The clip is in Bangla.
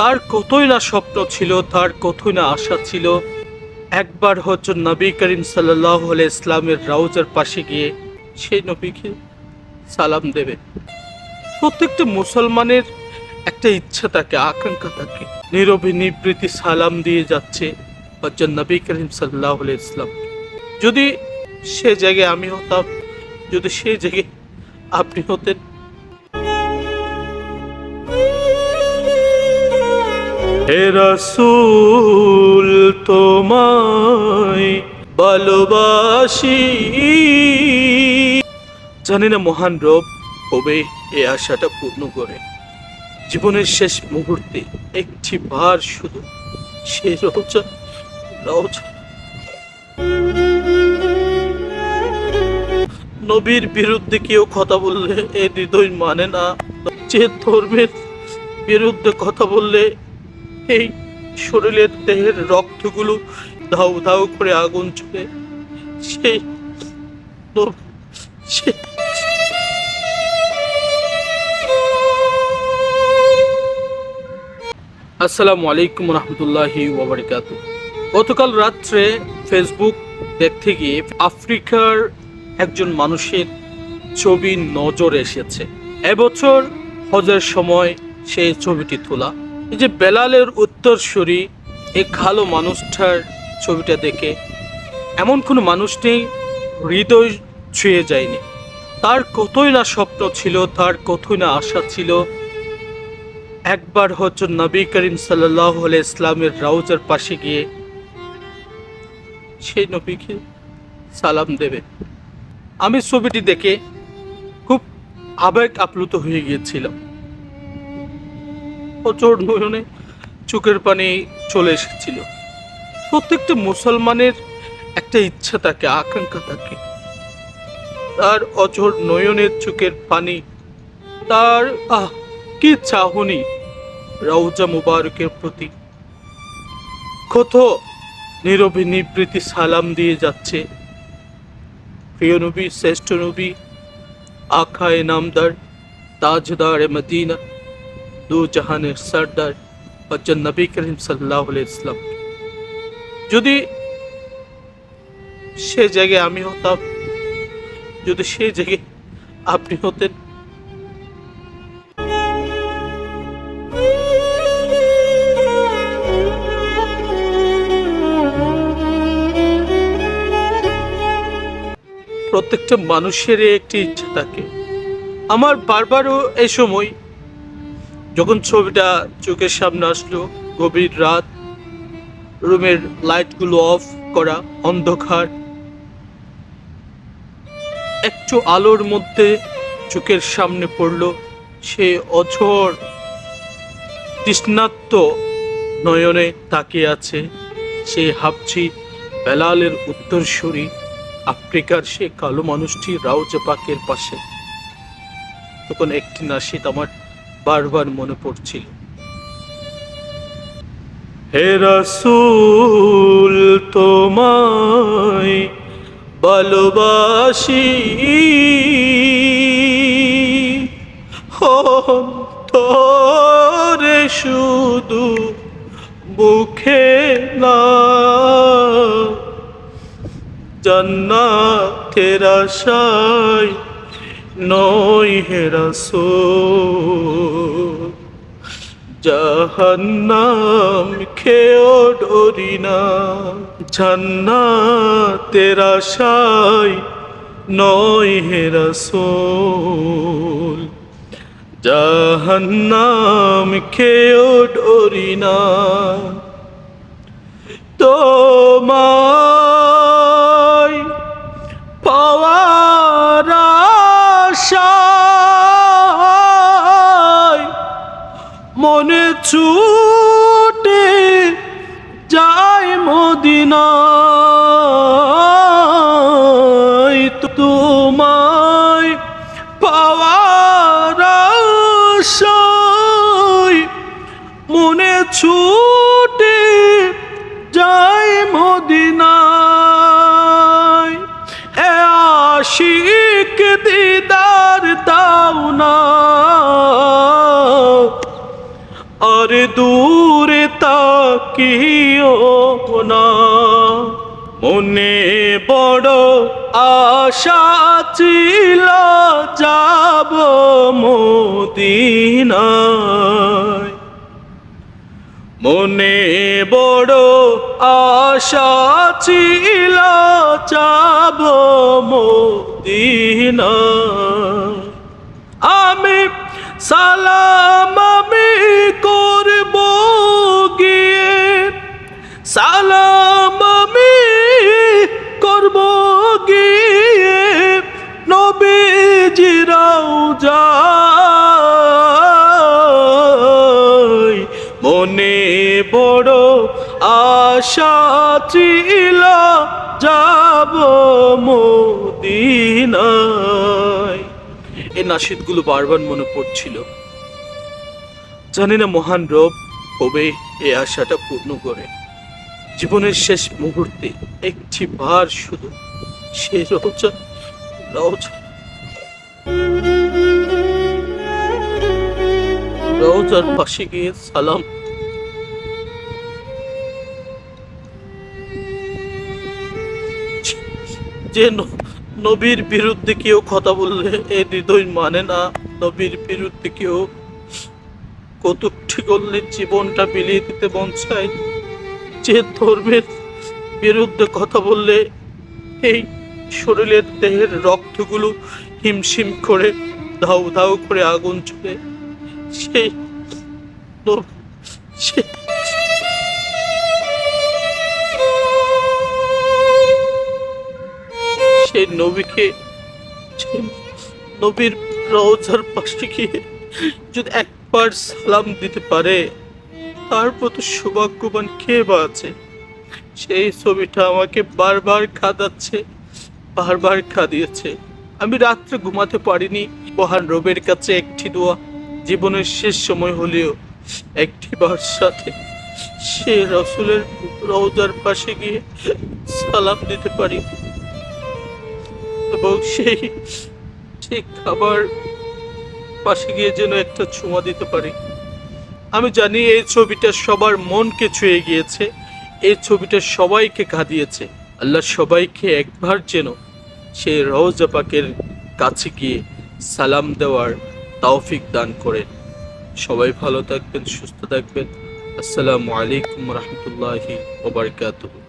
তার কতই না স্বপ্ন ছিল, তার কতই না আশা ছিল, একবার হচ্ছে নবী করিম সাল্লাহ ইসলামের রাউজার পাশে গিয়ে সেই নবীকে সালাম দেবে। প্রত্যেকটা মুসলমানের একটা ইচ্ছা থাকে, আকাঙ্ক্ষা থাকে, নীরবে নিবৃত্তি সালাম দিয়ে যাচ্ছে হচ্ছে নবী করিম সাল্লাহ ইসলাম যদি সে জায়গায় আমি হতাম, যদি সে জায়গায় আপনি হতেন হে রসুল, তোমায় ভালোবাসি। জানি না মহান রব কবে এ আশাটা পূর্ণ করে। জীবনের শেষ মুহূর্তে একটি বার শুধু সে রোজা রোজা নবীর বিরুদ্ধে কেউ কথা বললে এ হৃদয় মানে না। যে ধর্মের বিরুদ্ধে কথা বললে এই শরীরের দেহের রক্তগুলো ধাউ ধাউ করে আগুন চলে। সেই আসসালামু আলাইকুম রহমতুল্লাহি ওবরকাত গতকাল রাত্রে ফেসবুক দেখতে গিয়ে আফ্রিকার একজন মানুষের ছবি নজর এসেছে। এবছর হজের সময় সেই ছবিটি তোলা এই যে বেলালের উত্তরসূরি, এই কালো মানুষটার ছবিটা দেখে এমন কোনো মানুষ নেই, হৃদয় ছুঁয়ে যায়নি। তার কতই না স্বপ্ন ছিল, তার কতই না আশা ছিল। একবার হচ্ছে নবী করিম সাল্লাহ ইসলামের রাউজার পাশে গিয়ে সেই নবীকে সালাম দেবে। আমি ছবিটি দেখে খুব আবেগ আপ্লুত হয়ে গিয়েছিলাম। প্রচুর নয়নে চোখের পানি চলে এসেছিল। প্রত্যেকটা মুসলমানের একটা ইচ্ছা থাকে, আকাঙ্ক্ষা থাকে। তার অচর নয়নের চোখের পানি, তার, আহ, কি চাহনি রৌজা মুবারকের প্রতি। কত নীরবে নিবৃত্তি সালাম দিয়ে যাচ্ছে। প্রিয় নবী, শ্রেষ্ঠ নবী, আখায় নামদার, তাজদার মদিনা। দু জাহানের সর্দার হচ্ছেন নবী করিম সাল্লাহ ইসলাম যদি সে জায়গায় আমি হতাম যদি সে জায়গায় আপনি হতেন প্রত্যেকটা মানুষের একটি ইচ্ছা থাকে। আমার বারবারও এই সময় যখন ছবিটা চোখের সামনে আসলো, গভীর রাত, রুমের লাইটগুলো অফ করা, অন্ধকার, একটু আলোর মধ্যে চোখের সামনে পড়ল সে অঝর তৃষ্ণাত্ম নয়নে তাকিয়ে আছে। সে হাবছি বেলালের উত্তরসূরি, আফ্রিকার সে কালো মানুষটি রাউজা পাকের পাশে। তখন একটি নাশিদ আমার বারবার মনে পড়ছিল। হে রসুল তোমায় ভালোবাসি। তোরে শুধু মুখে না জান্নাতের আশায় নয় হে রাসূল। জাহান্নাম খেও ডরি না, জান্নাতের আশায় নয় হে রাসূল। জাহান্নাম খেও ডরি না তোমায় ছুটে যায় মদিনায় তোমায় পাওয়ার আশায় মনে ছুটে যায় মদিনায়। এ আশিক দিদার দাও না আর দূরে তাকিও না। মনে বড় আশা ছিল, যাব মদিনায়। মনে বড় আশা ছিল, যাব মদিনায়। আমি সালাম আমি করব গিয়ে। সালাম আমি করব গিয়ে। নবীজিরাও যায় মনে বড় আশা ছিল, যাব মদিনায়। এই নাসিদগুলো বারবার মনে পড়ছিল। জানি না মহান রব কবে এই আশাটা পূর্ণ করে। জীবনের শেষ মুহূর্তে একটি বার শুধু সে রোজা রোজার পাশে গিয়ে সালাম। নবীর বিরুদ্ধে কেউ কথা বললে এ হৃদয় মানে না। নবীর বিরুদ্ধে কেউ কটূক্তি করলে জীবনটা বিলিয়ে দিতে মন চায় যে ধর্মের বিরুদ্ধে কথা বললে এই শরীরের দেহের রক্তগুলো হিমশিম করে, ধাউ ধাউ করে আগুন চলে সেই নব- সেই নবীকে নবীর রওজার পাশে গিয়ে যদি একবার সালাম দিতে পারে, তার প্রতি সৌভাগ্যবান কে বা আছে? সেই ছবিটা আমাকে বারবার কাঁদাচ্ছে বারবার কাঁদিয়েছে আমি রাত্রে ঘুমাতে পারিনি। মহান রবের কাছে একটি দোয়া, জীবনের শেষ সময় হলেও একটি বার সাথে সে রসুলের রওজার পাশে গিয়ে সালাম দিতে পারি। এবং সেই ঠিক খাবার পাশে গিয়ে যেন একটা ছোঁয়া দিতে পারি। আমি জানি এই ছবিটা সবার মনকে ছুঁয়ে গিয়েছে, এই ছবিটা সবাইকে কাঁদিয়েছে। আল্লাহ সবাইকে একবার যেন সে রওজা পাকের কাছে গিয়ে সালাম দেওয়ার তৌফিক দান করেন। সবাই ভালো থাকবেন, সুস্থ থাকবেন। আসসালামু আলাইকুম রহমতুল্লাহি ওবরকাতুহ